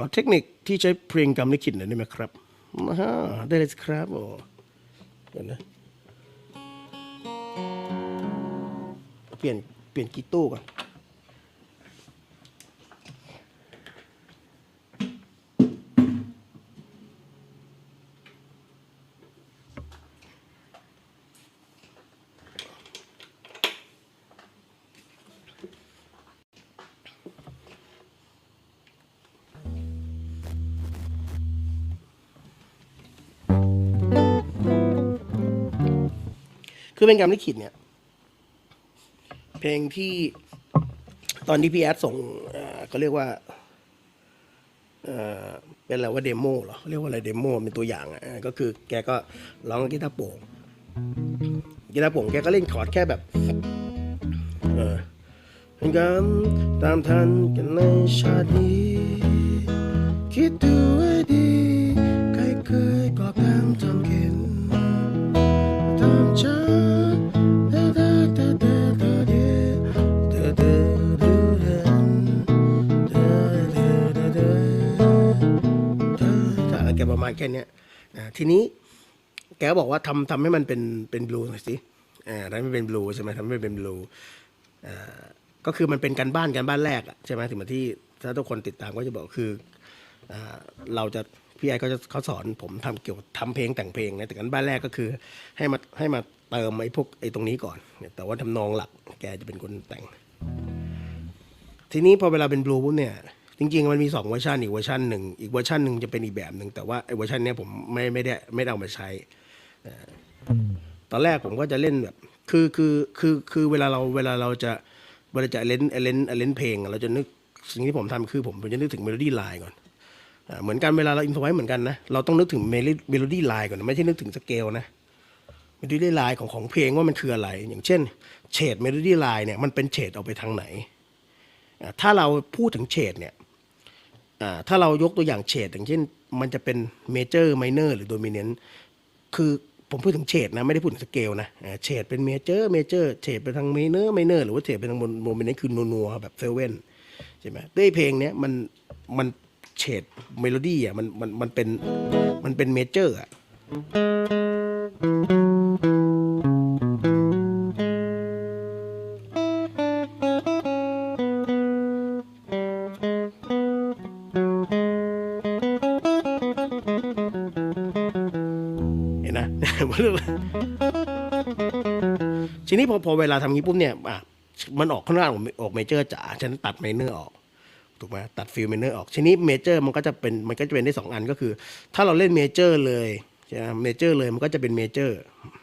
ขอเทคนิคที่ใช้เพลงกรรมลิขิตหน่อยได้ไหมครับมาฮะได้เลยครับโอ้เดี๋ยวนะเปลี่ยนเปลี่ยนกีตู้ก่อน เป็นกรรมลิขิตเนี่ย เพลงที่ตอนที่พี่แอดส่งเอ่อเขาเรียกว่าเเป็นอะไรว่าเดโมเหรอเรียกว่าอะไรเดโมเป็นตัวอย่างอะก็คือแกก็ร้องกีตาร์โปร่งกีตาร์โปร่งแกก็เล่นคอร์ดแค่แบบเออเป็นการตามทันกันในชาตินี้คิดดูให้ดีใครเคยก่อการทำเข็ แกประมาณแค่เนี้ยทีนี้แกบอกว่าทำทำให้มันเป็นเป็นบลูหน่อยสิอ่าทำให้มันเป็นบลูใช่ไหมทำให้มันเป็นบลูอ่าก็คือมันเป็นการบ้านการบ้านแรกใช่ไหมถึงมาที่ถ้าทุกคนติดตามก็จะบอกคืออ่าเราจะพี่ไอ้เขาจะเขาสอนผมทำเกี่ยวกับทำเพลงแต่งเพลงนะแต่การบ้านแรกก็คือ ให้มาให้มาเติมไอ้พวกไอ้ตรงนี้ก่อน แต่ว่าทำนองหลักแกจะเป็นคนแต่ง ทีนี้พอเวลาเป็นบลูปุ๊บเนี่ย จริงๆ มันมีสองเวอร์ชันอีกเวอร์ชันหนึ่งอีกเวอร์ชันหนึ่งจะเป็นอีกแบบหนึ่งแต่ว่าไอ้เวอร์ชันเนี้ยผมไม่ไม่ได้ไม่ได้เอามาใช้ตอนแรกผมก็จะเล่นแบบ คือคือคือคือเวลาเราเวลาเราจะเวลาจะเล่นเล่นเล่นเพลงเราจะนึกสิ่งที่ผมทำคือผมจะนึกถึงเมโลดี้ไลน์ก่อนเหมือนกันเวลาเราอินโทรไว้เหมือนกันนะเราต้องนึกถึงเมโลดี้ไลน์ก่อนไม่ใช่นึกถึงสเกลนะเมโลดี้ไลน์ของของเพลงว่ามันคืออะไร อย่างเช่นเฉดเมโลดี้ไลน์เนี่ยมันเป็นเฉดออกไปทางไหน ถ้าเราพูดถึงเฉดเนี่ย ถ้าเรายกตัวอย่างเฉดอย่างเช่น มันจะเป็นเมเจอร์ไมเนอร์หรือโดมิเนนต์คือผมพูดถึงเฉดนะ ไม่ได้พูดถึงสเกลนะเฉดเป็นเมเจอร์เมเจอร์เฉดไปทางไมเนอร์ไมเนอร์หรือว่าเฉดไปทางโดมิเนนต์คือนัวๆแบบเซเว่นใช่ไหมด้วยเพลงเนี้ยมันมันเฉดเมโลดี้อะมันมันมันเป็นมันเป็นเมเจอร์อะ ทีนี้พอพอเวลาทำงี้ปุ๊บเนี่ยอะมันออกข้างหน้าออกอกเมเจอร์จ๋าฉันตัดไมเนอร์ออกถูกไหมตัดฟิลเมเนอร์ออกทีนี้เมเจอร์มันก็จะเป็นมันก็จะเป็นได้สองอันก็คือ ถ้าเราเล่นเมเจอร์เลยใช่ไหมเมเจอร์เลยมันก็จะเป็นเมเจอร์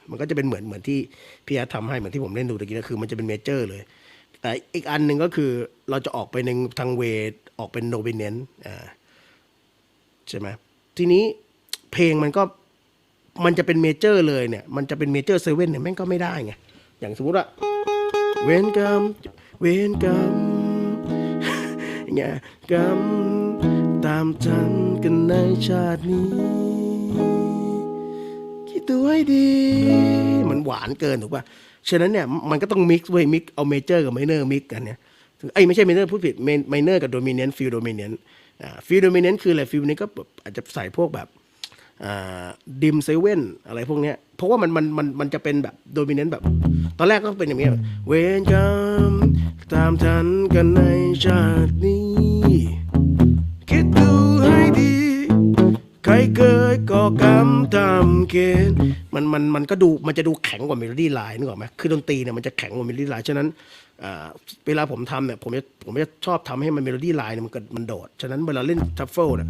มันก็จะเป็นเหมือนเหมือนที่พี่อาร์ทำให้เหมือนที่ผมเล่นดูตะกี้ก็คือมันจะเป็นเมเจอร์เลย แต่อีกอันหนึ่งก็คือเราจะออกไปในทางเวทออกเป็นโนเบเนนอ่าใช่ไหมทีนี้เพลงมันก็ มันจะเป็นเมเจอร์เลยเนี่ย มันจะเป็นเมเจอร์เซเว่นเนี่ยแม่งก็ไม่ได้ไง อย่างสมมติว่าเวนกรรมเวนกรรมเงี้ยกรรมตามทันกันในชาตินี้ คิดดูให้ดี มันหวานเกินถูกป่ะ ฉะนั้นเนี่ยมันก็ต้องมิกซ์เว้ยมิกเอาเมเจอร์กับไมเนอร์มิกกันเนี่ยไอ้ยไม่ใช่ไมเนอร์พูดผิดไมเนอร์กับโดมิเนนต์ฟิลโดมิเนนต์อ่าฟิลโดมิเนนต์คืออะไรฟิลนี้ก็อาจจะใส่พวกแบบ ดิมเซเว่นอะไรพวกเนี้ยเพราะว่ามันมันมันมันจะเป็นแบบโดมิเนนต์แบบ ตอนแรกก็เป็นอย่างเงี้ยเวรกรรมตามทันกันในชาตินี้ คิดดูให้ดี ใครเคยก่อกรรมทำเกณฑ์มันมันมันก็ดูมันจะดูแข็งกว่าเมโลดี้ไลน์นึกออกไหมคือดนตรีเนี่ยมันจะแข็งกว่าเมโลดี้ไลน์ฉะนั้นเวลาผมทำเนี่ยผมจะผมจะชอบทำให้มันเมโลดี้ไลน์มันก็มันโดด ฉะนั้นเวลาเล่นทัฟเฟิลเนี่ย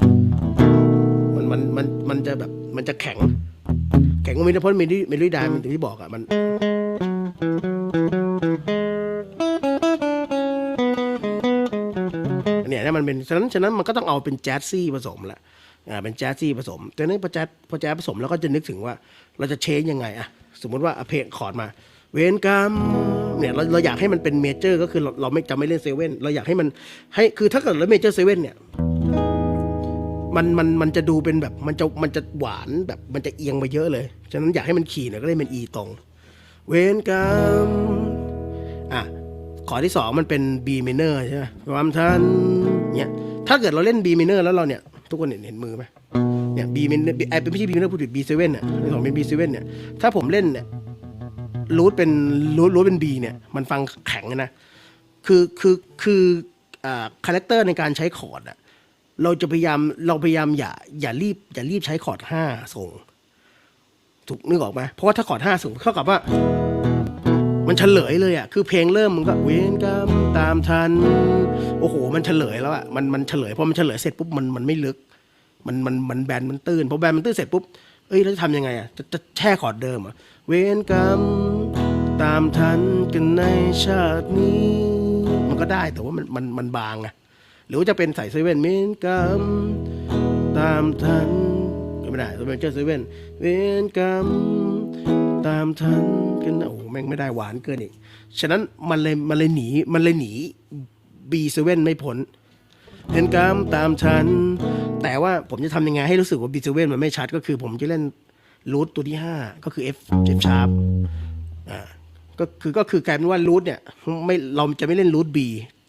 มันมันมันจะแบบมันจะแข็ง แข็งกว่ามิลเพราะเมลี่เมลี่ดายมันอย่างที่บอกอะมัน เนี่ยนะมันเป็นฉะนั้นฉะนั้นมันก็ต้องเอาเป็นแจ๊สซี่ผสมละอ่าเป็นแจ๊สซี่ผสมแต่นี่พอแจ๊สพอแจ๊สผสมแล้วก็จะนึกถึงว่าเราจะเชนยังไงอะสมมติว่าเอาเพลงคอร์ดมา เวนกรรมเนี่ยเราเราอยากให้มันเป็นเมเจอร์ก็คือเราเราไม่จะไม่เล่นเซเว่นเราอยากให้มันให้คือถ้าเกิดเราเมเจอร์เซเว่นเนี่ย มันมันมันจะดูเป็นแบบมันจะมันจะหวานแบบมันจะเอียงไปเยอะเลย ฉะนั้นอยากให้มันขี่เนี่ยก็เลยเป็น E ตรง เวนกรรมอะขอที่สองมันเป็น B minor ใช่ไหมความทันเนี่ยถ้าเกิดเราเล่น B minor แล้วเราเนี่ย ทุกคนเห็นเห็นมือไหมเนี่ย B minor ไอ้ไม่ใช่ B minor พูดถึง B7 เนี่ยในของเป็น B7 เนี่ยถ้าผมเล่นเนี่ยรูทเป็นรูทรูทเป็น B เนี่ยมันฟังแข็งนะคือคือคืออ่าคาแรคเตอร์ในการใช้คอร์ดอะ เราจะพยายามเราพยายามอย่าอย่ารีบอย่ารีบใช้คอร์ดห้าส่ง ถูกนึกออกไหมเพราะว่าถ้าคอร์ดห้าส่งเท่ากับว่า มันเฉลยเลยอะคือเพลงเริ่มมันก็เวนกรรมตามทัน โอ้โห มันเฉลยแล้วอะมันมันเฉลยพอมันเฉลยเสร็จปุ๊บมันมันไม่ลึก มันมันมันแบนมันตื้นพอแบนมันตื้นเสร็จปุ๊บเอ้ยแล้วจะทำยังไงอะจะจะแช่คอร์ดเดิมอะเวนกรรมตามทันกันในชาตินี้ มันก็ได้แต่ว่ามันมันมันบางอะ หรือว่าจะเป็นใส่เซเว่นเวนกรรมตามทันก็ไม่ได้ต้องเป็นเจ้าเซเว่นเวนกรรมตามทันกันนะโอ้โหแม่งไม่ได้หวานเกินอีก ฉะนั้นมันเลยมันเลยหนีมันเลยหนี B7 ไม่พ้นเวนกรรมตามทันแต่ว่าผมจะทำยังไงให้รู้สึกว่า B7 มันไม่ชัดก็คือผมจะเล่นรูทตัวที่ 5 ก็คือ F F sharp อ่าก็คือก็คือกลายเป็นว่ารูทเนี่ยไม่เราจะไม่เล่นรูท B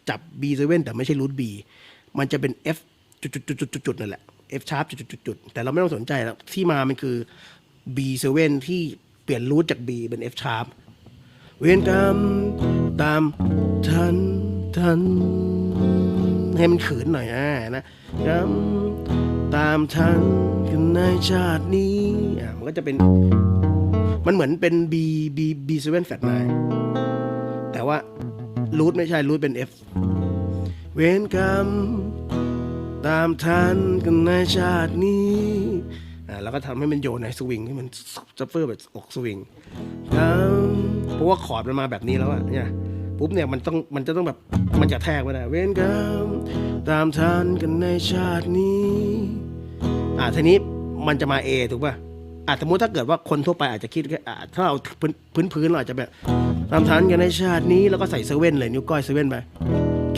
จับ B7 แต่ไม่ใช่รูท B มันจะเป็น F จุดจุดจุดจุดจุดจุดนั่นแหละ F sharp จุดจุดจุดจุดแต่เราไม่ต้องสนใจแล้วที่มามันคือ B7 ที่เปลี่ยนรูทจาก B เป็น F sharp เวียนกรรมตามทันทันให้มันขืนหน่อยอ่านะกรรมตามทันกันในชาตินี้อ่ามันก็จะเป็น มันเหมือนเป็น B B B7 flat 9แต่ว่า รูทไม่ใช่รูทเป็น F เวรกรรม ตามทันกันในชาตินี้อ่าแล้วก็ทำให้มันโยนในสวิงให้มันซัฟเฟอร์แบบอกสวิงครับเพราะว่าคอร์ดมันมาแบบนี้แล้วอะเนี่ยปุ๊บเนี่ยมันต้องมันจะต้องแบบมันจะแทกไว้นะเว้นกรรมตามทันกันในชาตินี้อ่าทีนี้มันจะมา A ถูกป่ะอ่าสมมติถ้าเกิดว่าคนทั่วไปอาจจะคิดแค่อ่าถ้าเราพื้นพื้นพื้นเราอาจจะแบบ ตามทันกันในชาตินี้แล้วก็ใส่เซเว่นเลยนิ้วก้อยเซเว่นไป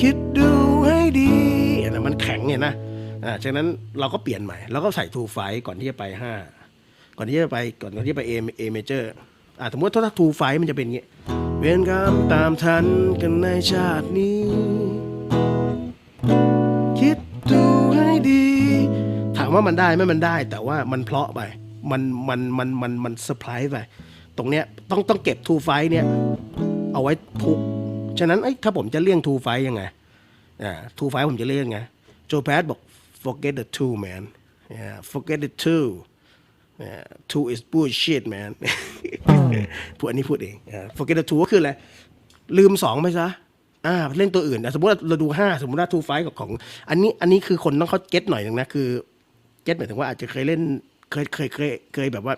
คิดดูให้ดีนะมันแข็งเนี่ยนะอ่าฉะนั้นเราก็เปลี่ยนใหม่แล้วก็ใส่ทูไฟก่อนที่จะไปห้าก่อนที่จะไปก่อนที่จะไปเอเอเมเจอร์อ่าสมมติถ้าทูไฟมันจะเป็นอย่างงี้เวียนกรรมตามทันกันในชาตินี้ คิดดูให้ดี ถามว่ามันได้ไหมมันได้ แต่ว่ามันเพราะไป มันมันมันมันมันเซอร์ไพรส์ไป ตรงเนี้ยต้องต้องเก็บทูไฟเนี่ยเอาไว้ทุก ฉะนั้นเอ้ถ้าผมจะเลี่ยงทูไฟยังไงอ่าทูไฟผมจะเรียกไงโจแพทบอก forget the two man yeah forget the two yeah two is bullshit man พูดอันนี้พูดเอง forget the two ก็คืออะไร ลืมสองไปซะอ่าเล่นตัวอื่นสมมติเราดูห้าสมมติว่าทูไฟกับของ อันนี้อันนี้คือคนต้องเขาเก็ตหน่อยหนึงนะ คือ เก็ตหมายถึงว่าอาจจะเคยเล่นเคยเคยเคยเคยแบบว่า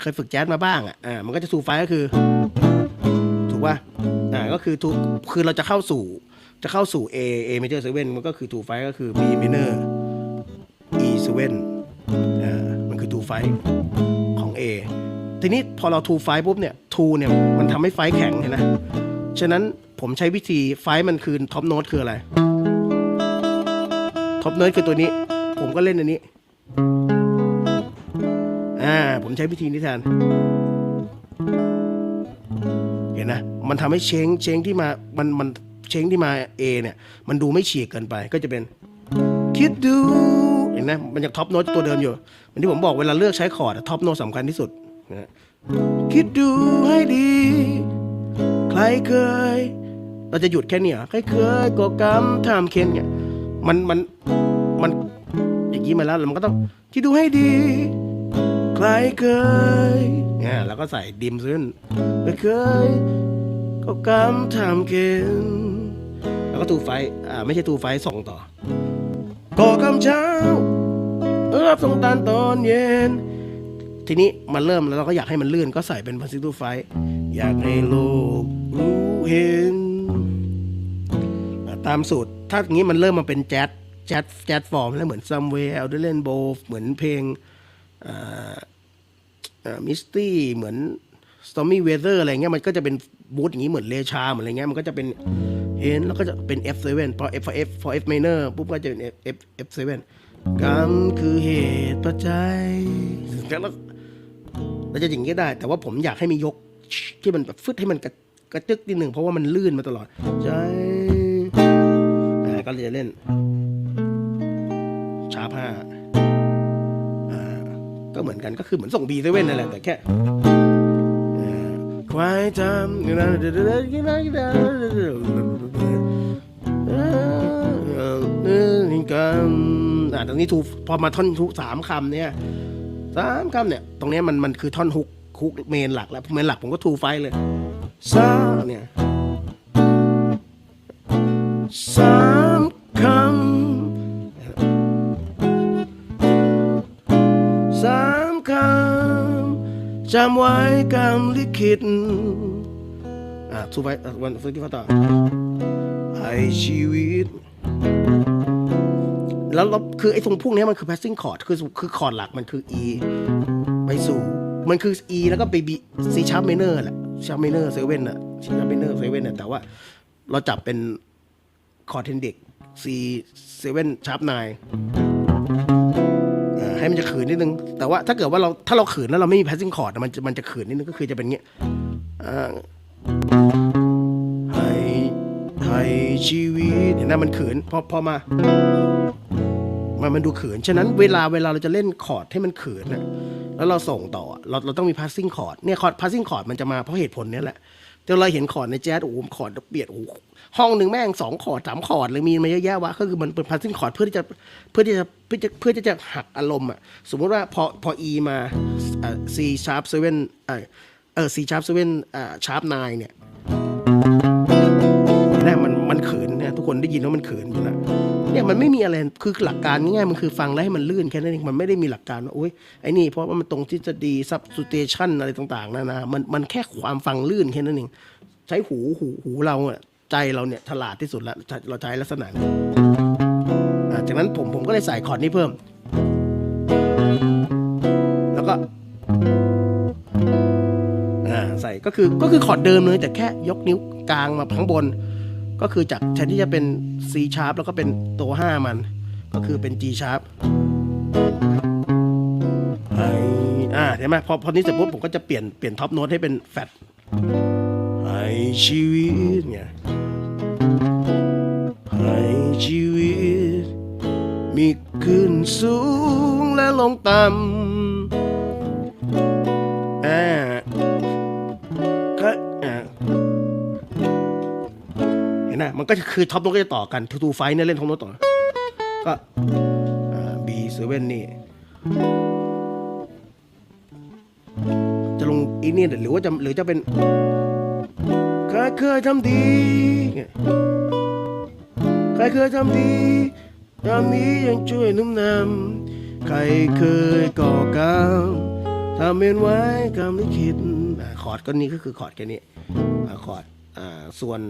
เคยฝึกแจ๊สมาบ้างอะอ่ามันก็จะทูไฟก็คือ ถูกป่ะอ่าก็คือทูคือเราจะเข้าสู่จะเข้าสู่ A A major 7มันก็คือ two five ก็คือ B minor E 7อ่ามันคือ two five ของ A ทีนี้พอเรา two five ปุ๊บเนี่ย two เนี่ยมันทำให้ไฟแข็งเห็นนะฉะนั้นผมใช้วิธีไฟมันคือท็อปโน้ตคืออะไรท็อปโน้ตคือตัวนี้ ผมก็เล่นอันนี้ อ่าผมใช้วิธีนี้แทนเห็นนะมันทำให้เชงเชงที่มามันมันเชงที่มา A เนี่ย มันดูไม่ฉีกเกินไปก็จะเป็นคิดดูเห็นนะมันยังท็อปโน้ตตัวเดิมอยู่เหมือนที่ผมบอกเวลาเลือกใช้คอร์ดท็อปโน้ตสำคัญที่สุดนะคิดดูให้ดี ใครเคย เราจะหยุดแค่นี้เหรอใครเคยก่อกรรมทำเค้นเนี่ยมันมันมันอย่างนี้มาแล้วมันก็ต้องคิดดูให้ดี ใครเคยเนี่ยแล้วก็ใส่ดิมซึ่งเคย ก็กำทำเกินแล้วก็ตูไฟอ่าไม่ใช่ตูไฟส่งต่อก่อกำเช้าเออส่งตานตอนเย็น ทีนี้มันเริ่มแล้วเราก็อยากให้มันลื่นก็ใส่เป็นพาซิตูไฟ อยากให้โลกรู้เห็น ตามสูตร ถ้าอย่างนี้มันเริ่มมาเป็นแจ๊สแจ๊สแจ๊สฟอร์มแล้วเหมือนซัมเวลเดเล่นโบ เหมือนเพลงอ่า มิสตี้เหมือน Stormy Weather อะไรเงี้ยมันก็จะเป็นบูธอย่างนี้เหมือนเลชาเหมือนอะไรเงี้ยมันก็จะเป็นเห็นแล้วก็จะเป็น F7 พอ F F พอ F minor ปุ๊บก็จะเป็น F F F7 กรรมคือเหตุปัจจัยแล้วเราจะอย่างนี้ได้ แต่ว่าผมอยากให้มียกที่มันแบบฟึดให้มันกระกระจึกนิดหนึ่งเพราะว่ามันลื่นมาตลอดใจอ่ก็เลยจะเล่นชาร์ปห้าอ่า ก็เหมือนกันก็คือเหมือนส่ง B เซเว่นนั่นแหละแต่แค่ควายจำนะเดเดี๋ยวเดี๋ยวเดี๋ยวเดี๋ยวเออเออนี่กันอ่าตรงนี้ถูกพอมาท่อนทุกสามคำเนี่ยสามคำเนี่ย ตรงนี้มันมันคือท่อนฮุกฮุกเมนหลักแล้วเมนหลักผมก็ทูไฟเลยสาเนี่ยสา สามคำจำไว้กรรมลิขิตอะทูไปอะวันฟื้นที่เขาต่อให้ชีวิต แล้วเราคือไอ้ตรงพวกเนี้ยมันคือ passing chord คือคือคอร์ดหลักมันคือ E ไปสู่ มันคือ E แล้วก็ไป B C sharp minor แหละ sharp minor seven อะ C sharp minor seven อะแต่ว่าเราจับเป็นคอร์ดเทนเด็ก C seven sharp nine ให้มันจะขืนนิดนึง แต่ว่าถ้าเกิดว่าเราถ้าเราขืนแล้วเราไม่มี passing chord มันจะมันจะขืนนิดนึงก็คือจะเป็นเงี้ยอ่าให้ให้ชีวิตเห็นไหมมันขืนพอพอมา มันมันดูขืน ฉะนั้นเวลาเวลาเราจะเล่นคอร์ดให้มันขืนนะแล้วเราส่งต่อเราเราต้องมี passing chord เนี่ยคอร์ด passing chord มันจะมาเพราะเหตุผลเนี้ยแหละ เดี๋ยวเราเห็นคอร์ดในแจ๊สโอ้โหคอร์ดเปลี่ยนโอ้โหห้องหนึ่งแม่งสองคอร์ดสามคอร์ดเลยมีมาเยอะแยะวะก็คือมันเป็น passing chord เพื่อที่จะเพื่อที่จะเพื่อจะเพื่อที่จะหักอารมณ์อะสมมติว่าพอพอ E มาอ่า C sharp seven เออเออ C sharp seven อ่า sharp nine เนี่ยนี่มันมันเขินเนี่ยทุกคนได้ยินว่ามันเขินอยู่นะ เนี่ยมันไม่มีอะไรคือหลักการง่ายๆมันคือฟังแล้วให้มันลื่นแค่นั้นเองมันไม่ได้มีหลักการว่าโอ้ยไอ้นี่เพราะว่ามันตรงทฤษฎี substitution อะไรต่างๆนะนะมันมันแค่ความฟังลื่นแค่นั้นเองใช้หูหูหูเราใจเราเนี่ยฉลาดที่สุดล้วเราใช้ลักษณะนี้จากนั้นผมผมก็เลยใส่คอร์ดนี้เพิ่ม แล้วก็อ่าใส่ก็คือก็คือคอร์ดเดิมเลยแต่แค่ยกนิ้วกลางมาข้างบน ก็คือจากแทนที่จะเป็น C sharp แล้วก็เป็นตัว 5 มัน ก็คือเป็น G sharp ไออ่าเห็นไหมพอพอนี้เสร็จปุ๊บผมก็จะเปลี่ยนเปลี่ยนท็อปโน้ตให้เป็นแฟดไอชีวิตเนี่ยไอชีวิต มีขึ้นสูงและลงต่ำอ่าก็อ่าเห็ นะมันก็คือท็อปโน้ตก็จะต่อกันทูทูไฟเนี่ยเล่นท็อปโน้ตต่อ ก็บีเซเว่นนี่ จะลงอีนี่หรือว่าจะหรือจะเป็นใครเคยทำดีใครเคยทำดียามนี้ยังช่วยนุ่มนำใครเคยก่อกรรมทำเป็นไว้กรรมลิขิตคอร์ดก็นี่ก็คือคอร์ดแค่นี้คอร์ดอ่าส่วน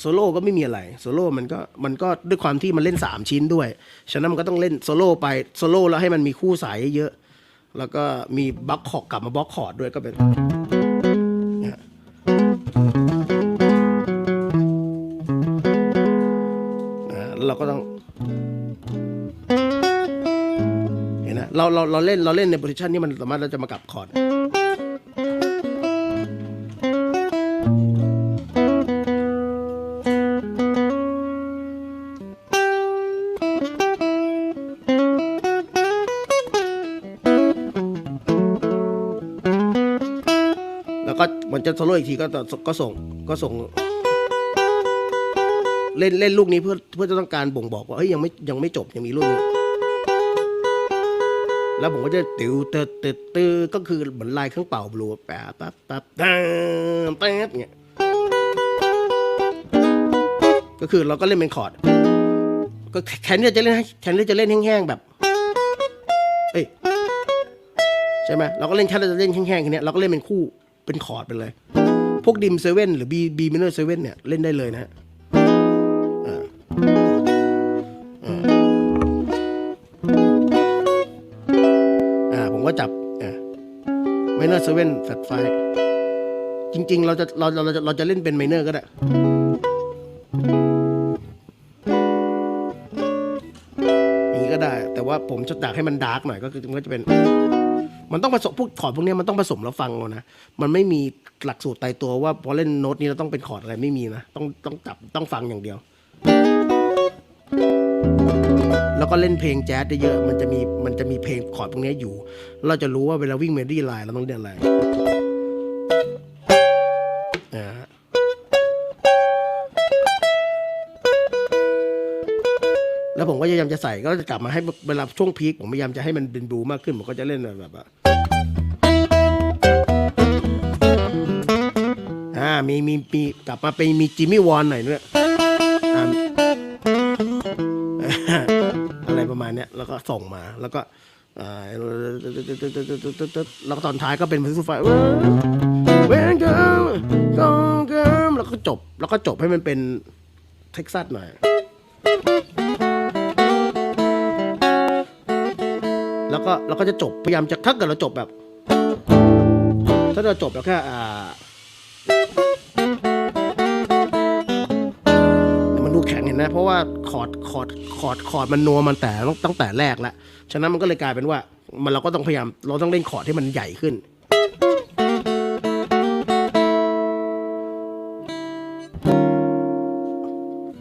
โซโล่ก็ไม่มีอะไรโซโล่มันก็มันก็ด้วยความที่มันเล่น 3 ชิ้นด้วย ฉะนั้นมันก็ต้องเล่นโซโล่ไปโซโล่แล้วให้มันมีคู่สายเยอะ แล้วก็มีบล็อกคอร์ดกลับมาบล็อกคอร์ดด้วยก็เป็นเนี่ยเราก็ต้องเห็นนะเราเราเราเล่นเราเล่นในโพซิชันนี้มันสามารถเราจะมากลับคอร์ด โล่อีกทีก็ก็ส่งก็ส่ง เล่นเล่นลูกนี้เพื่อเพื่อจะต้องการบ่งบอกว่าเฮ้ยยังไม่ยังไม่จบยังมีลูกนึงแล้วผมก็จะติวเตอเตอเตอก็คือเหมือนลายเครื่องเป่าบลูแปะปั๊บปั๊บแป๊บแป๊บเนี่ยก็คือเราก็เล่นเป็นคอร์ดก็แทนที่จะเล่นแทนที่จะเล่นแห้งๆแบบเอ้ยใช่ไหมเราก็เล่นแค่เราจะเล่นแห้งๆแค่เนี้ยเราก็เล่นเป็นคู่ เป็นคอร์ดไปเลย พวกดิมเซเว่นหรือบีบีมิเนอร์เซเว่นเนี่ยเล่นได้เลยนะฮะอ่าอ่าผมก็จับอ่าไมเนอร์เซเว่นแฟลไฟจริง ๆ เราจะเราเราเราจะเราจะเล่นเป็นไมเนอร์ก็ได้อย่างนี้ก็ได้ แต่ว่าผมจะอยากให้มันดาร์กหน่อยก็คือมันก็จะเป็น มันต้องผสมพวกคอร์ดพวกนี้มันต้องผสมแล้วฟังเอานะ มันไม่มีหลักสูตรตายตัวว่าพอเล่นโน้ตนี้เราต้องเป็นคอร์ดอะไรไม่มีนะ ต้องต้องจับต้องฟังอย่างเดียว แล้วก็เล่นเพลงแจ๊สได้เยอะมันจะมีมันจะมีเพลงคอร์ดพวกนี้อยู่ เราจะรู้ว่าเวลาวิ่งเมโลดี้ไลน์เราต้องเล่นอะไรอ่าแล้วผมก็พยายามจะใส่ก็จะกลับมาให้เวลาช่วงพีคผมพยายามจะให้มันเป็นบูมากขึ้นผมก็จะเล่นแบบว่า อ่ามีมีมีกลับมาเป็นมีจิมมี่วอนหน่อยด้วยอ่าอะไรประมาณเนี้ยแล้วก็ส่งมาแล้วก็แล้วตอนท้ายก็เป็นเพลงไฟเวนเกิร์ลกเกิร์ลแล้วก็จบ แล้วก็จบให้มันเป็นเท็กซัสหน่อย แล้วก็เราก็จะจบพยายามจะถ้าเกิดเราจบแบบ ถ้าเราจบแบบแค่อ่า นดูแข็งเห็นะ เพราะว่าคอร์ดคอร์ดคอร์ดคอร์ดมันนัวมันแต่ตั้งตั้งแต่แรกแล้วฉะนั้นมันก็เลยกลายเป็นว่ามันเราก็ต้องพยายามเราต้องเล่นคอร์ดให้มันใหญ่ขึ้น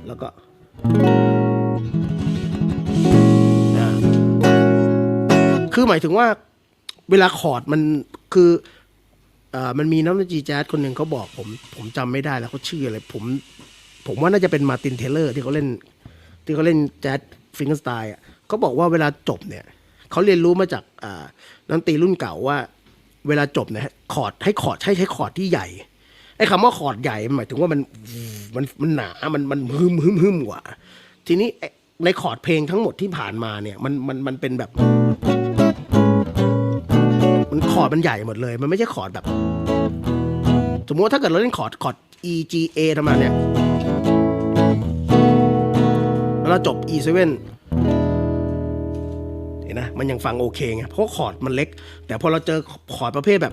แล้วก็คือหมายถึงว่าเวลาคอร์ดมันคืออ่อมันมีนักดนตรีแจ๊สคนหนึ่งเขาบอกผม ผมจำไม่ได้แล้วเขาชื่ออะไรผม ผมว่าน่าจะเป็นมาตินเทเลอร์ที่เขาเล่น ที่เขาเล่นแจ๊สฟิงเกอร์สไตล์อะเขาบอกว่าเวลาจบเนี่ยเขาเรียนรู้มาจากนักดนตรีรุ่นเก่าว่า เวลาจบเนี่ยคอร์ดให้คอร์ดให้ใช้คอร์ดที่ใหญ่ไอ้คำว่าคอร์ดใหญ่หมายถึงว่ามันมันมันหนา มันมันฮึมฮึมฮึมกว่า ทีนี้ในคอร์ดเพลงทั้งหมดที่ผ่านมาเนี่ยมันมันมันเป็นแบบ มันคอร์ดมันใหญ่หมดเลย มันไม่ใช่คอร์ดแบบ สมมติว่าถ้าเกิดเราเล่นคอร์ดคอร์ด E G A ทำไมเนี่ย แล้วเราจบ E 7 เห็นนะ มันยังฟังโอเคไง เพราะคอร์ดมันเล็ก แต่พอเราเจอคอร์ดประเภทแบบ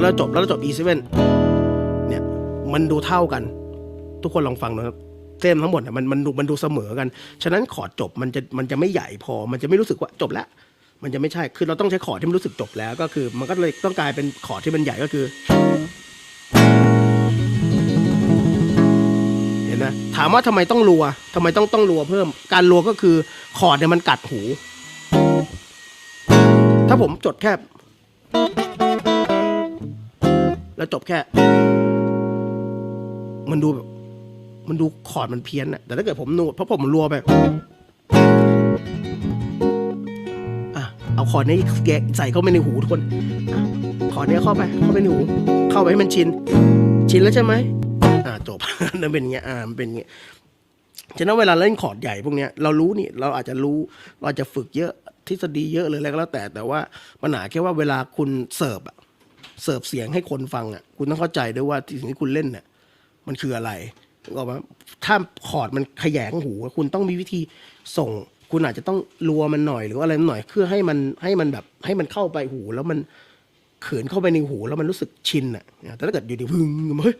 แล้วจบแล้วเราจบ E 7 เนี่ย มันดูเท่ากัน ทุกคนลองฟังนะครับเส้นทั้งหมดเนี่ยมันมันดูมันดูเสมอกัน ฉะนั้นคอร์ดจบมันจะมันจะไม่ใหญ่พอ มันจะไม่รู้สึกว่าจบแล้วมันจะไม่ใช่ คือเราต้องใช้คอร์ดที่มันรู้สึกจบแล้ว ก็คือ มันก็เลยต้องกลายเป็นคอร์ดที่มันใหญ่ก็คือ ห็นไหมถามว่าทำไมต้องรัวทำไมต้องต้องรัวเพิ่ม การรัวก็คือคอร์ดเนี่ยมันกัดหู ถ้าผมจดแค่ แล้วจบแค่ มันดูแบบมันดูคอร์ดมันเพี้ยนอะแต่ถ้าเกิดผมนูเพราะผมรัวไปอะเอาคอร์ดนี้แกะใส่เข้าไปในหูทุกคนคอร์ดนี้เข้าไปเข้าไปในหู เข้าไปให้มันชิน ชินแล้วใช่ไหม จบ นั่นเป็นอย่างเงี้ยอ่ามันเป็นอย่างเงี้ยฉะนั้นเวลาเล่นคอร์ดใหญ่พวกเนี้ยเรารู้นี่เราอาจจะรู้เราอาจจะฝึกเยอะทฤษฎีเยอะเลยอะไรก็แล้วแต่แต่ว่าปัญหาแค่ว่าเวลาคุณเสิร์ฟอะเสิร์ฟเสียงให้คนฟังอะคุณต้องเข้าใจด้วยว่าสิ่งที่คุณเล่นเนี่ยมันคืออะไรกออกไหมถ้าคอร์ดมันขยงหูคุณต้องมีวิธีส่ง คุณอาจจะต้องรัวมันหน่อยหรือว่าอะไรหน่อยเพื่อให้มันให้มันแบบให้มันเข้าไปหูแล้วมันเขินเข้าไปในหูแล้วมันรู้สึกชินอะแต่ถ้าเกิดอยู่ดีพึ่งเฮ้ย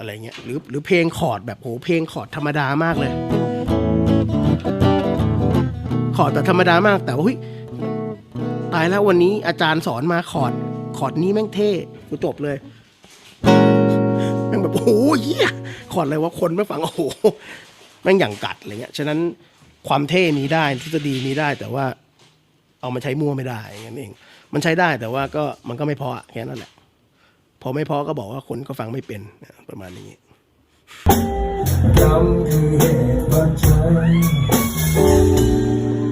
อะไรเงี้ยหรือหรือเพลงคอร์ดแบบโหเพลงคอร์ดธรรมดามากเลยคอร์ดแบบธรรมดามากแต่ว่าเฮ้ยตายแล้ววันนี้อาจารย์สอนมาคอร์ดคอร์ดนี้แม่งเท่กูจบเลยแม่งแบบโอ้โหเหี้ยคอร์ดอะไรวะคนไม่ฟังโอ้โหแม่งอย่างกัดอะไรเงี้ยฉะนั้นความเท่มีได้ทฤษฎีมีได้ แต่ว่าเอามาใช้มั่วไม่ได้อย่างนั้นเอง มันใช้ได้แต่ว่าก็มันก็ไม่พอแค่นั้นแหละ พอไม่พอก็บอกว่าคนก็ฟังไม่เป็นประมาณนี้กรรมคือเหตุปัจจัย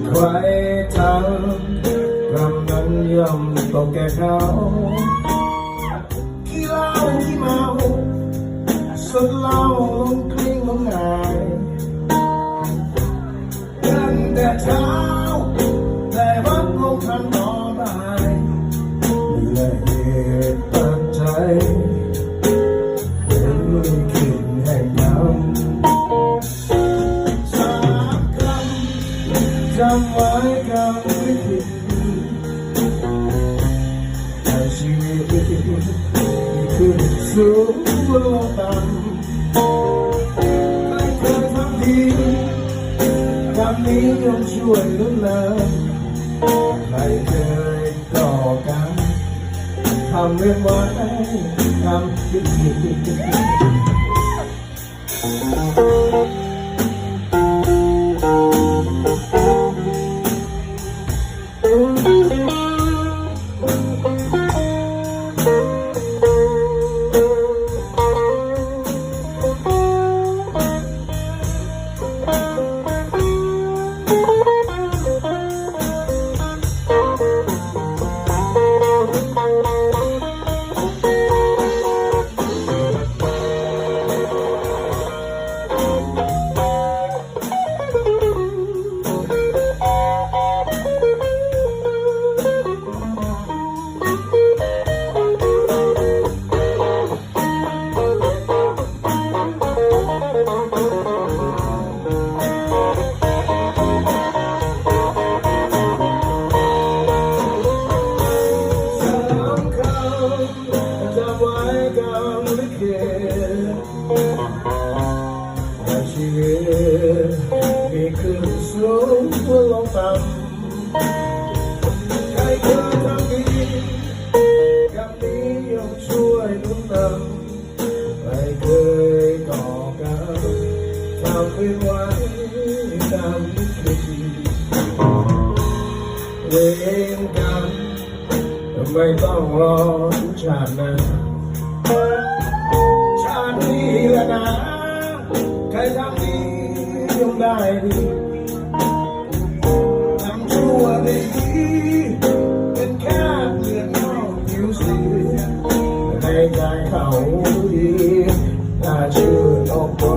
ใครทำกรรมนั้นย่อมต้องแก่เขาขี้เล้าขี้เมาสุดเล้าลงกลิ้งลงงายตั้งแต่เช้าแต่วัดลงทัน เป็นลิขิตแห่งกรรมสามคำจำไว้กรรมลิขิตให้ชีวิตขึ้นสูงลงต่ำไม่เคยทำดีกรรมนี้ย่อมช่วยเหลือำเว้นไว้ทำผิดผิด ขึ้นสูงลงต่ำใครเคยทำดีกับนี้ยกช่วยนุนนำไม่เคยก่อกันทำเป็นไว้ตามลิขิตเวรกรรมไม่ต้องรอชาติหน้า ได้ดีทำชั่วได้ดีเป็นแค่เลือนนอกผิวสีในใจเขาดีน่าชื่นอกโปร